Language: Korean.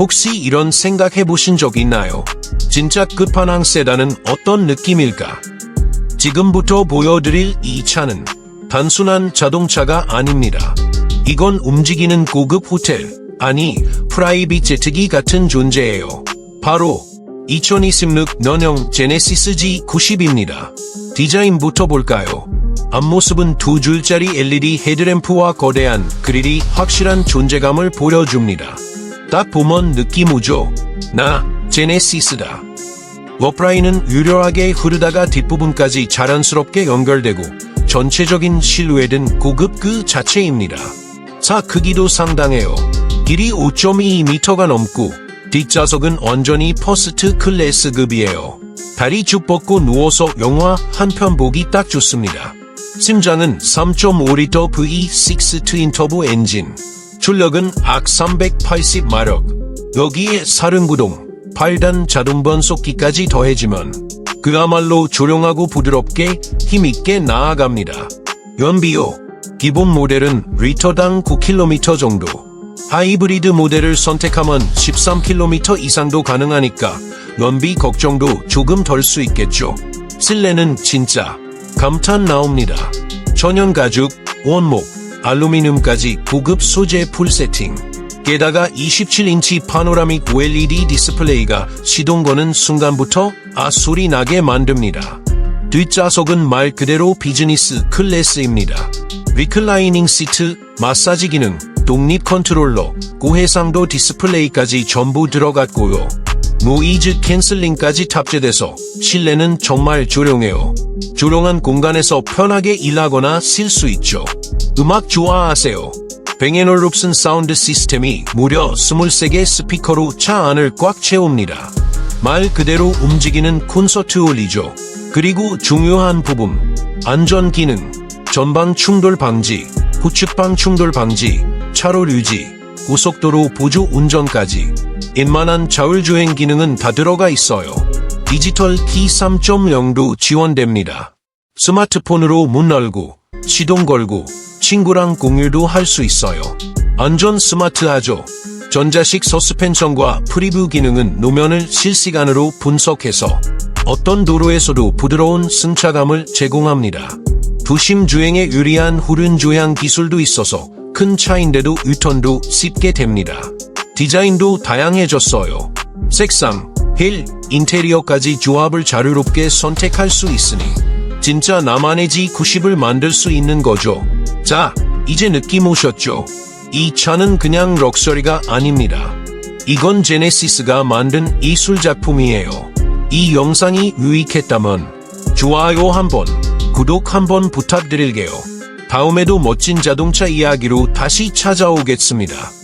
혹시 이런 생각해 보신 적 있나요? 진짜 끝판왕 세단은 어떤 느낌일까? 지금부터 보여드릴 이 차는 단순한 자동차가 아닙니다. 이건 움직이는 고급 호텔, 아니 프라이빗 제트기 같은 존재예요. 바로 2026 년형 제네시스 G90입니다. 디자인부터 볼까요? 앞모습은 두 줄짜리 LED 헤드램프와 거대한 그릴이 확실한 존재감을 보여줍니다. 딱 보면 느낌 오죠? 나 제네시스다. 워프라인은 유려하게 흐르다가 뒷부분까지 자연스럽게 연결되고 전체적인 실루엣은 고급 그 자체입니다. 차 크기도 상당해요. 길이 5.2m가 넘고 뒷좌석은 완전히 퍼스트 클래스급이에요. 다리 쭉 뻗고 누워서 영화 한 편 보기 딱 좋습니다. 심장은 3.5L V6 트윈 터보 엔진. 출력은 악 380마력. 여기에 사륜구동, 8단 자동 변속기까지 더해지면 그야말로 조용하고 부드럽게 힘있게 나아갑니다. 연비요. 기본 모델은 리터당 9km 정도. 하이브리드 모델을 선택하면 13km 이상도 가능하니까 연비 걱정도 조금 덜 수 있겠죠. 실내는 진짜 감탄 나옵니다. 천연 가죽, 원목, 알루미늄까지 고급 소재 풀 세팅. 게다가 27인치 파노라믹 OLED 디스플레이가 시동 거는 순간부터 아 소리 나게 만듭니다. 뒷좌석은 말 그대로 비즈니스 클래스입니다. 리클라이닝 시트, 마사지 기능, 독립 컨트롤러, 고해상도 디스플레이까지 전부 들어갔고요. 무이즈 캔슬링까지 탑재돼서 실내는 정말 조용해요. 조용한 공간에서 편하게 일하거나 쉴 수 있죠. 음악 좋아하세요? 뱅앤올룹슨 사운드 시스템이 무려 23개 스피커로 차 안을 꽉 채웁니다. 말 그대로 움직이는 콘서트 홀이죠. 그리고 중요한 부분, 안전 기능, 전방 충돌 방지, 후측방 충돌 방지, 차로 유지, 고속도로 보조 운전까지 웬만한 자율주행 기능은 다 들어가 있어요. 디지털 키 3.0도 지원됩니다. 스마트폰으로 문 열고, 시동 걸고, 친구랑 공유도 할 수 있어요. 안전 스마트하죠. 전자식 서스펜션과 프리뷰 기능은 노면을 실시간으로 분석해서 어떤 도로에서도 부드러운 승차감을 제공합니다. 도심 주행에 유리한 후륜 조향 기술도 있어서 큰 차인데도 유턴도 쉽게 됩니다. 디자인도 다양해졌어요. 색상, 힐, 인테리어까지 조합을 자유롭게 선택할 수 있으니 진짜 나만의 G90을 만들 수 있는 거죠. 자, 이제 느낌 오셨죠? 이 차는 그냥 럭셔리가 아닙니다. 이건 제네시스가 만든 이술 작품이에요. 이 영상이 유익했다면 좋아요 한번, 구독 한번 부탁드릴게요. 다음에도 멋진 자동차 이야기로 다시 찾아오겠습니다.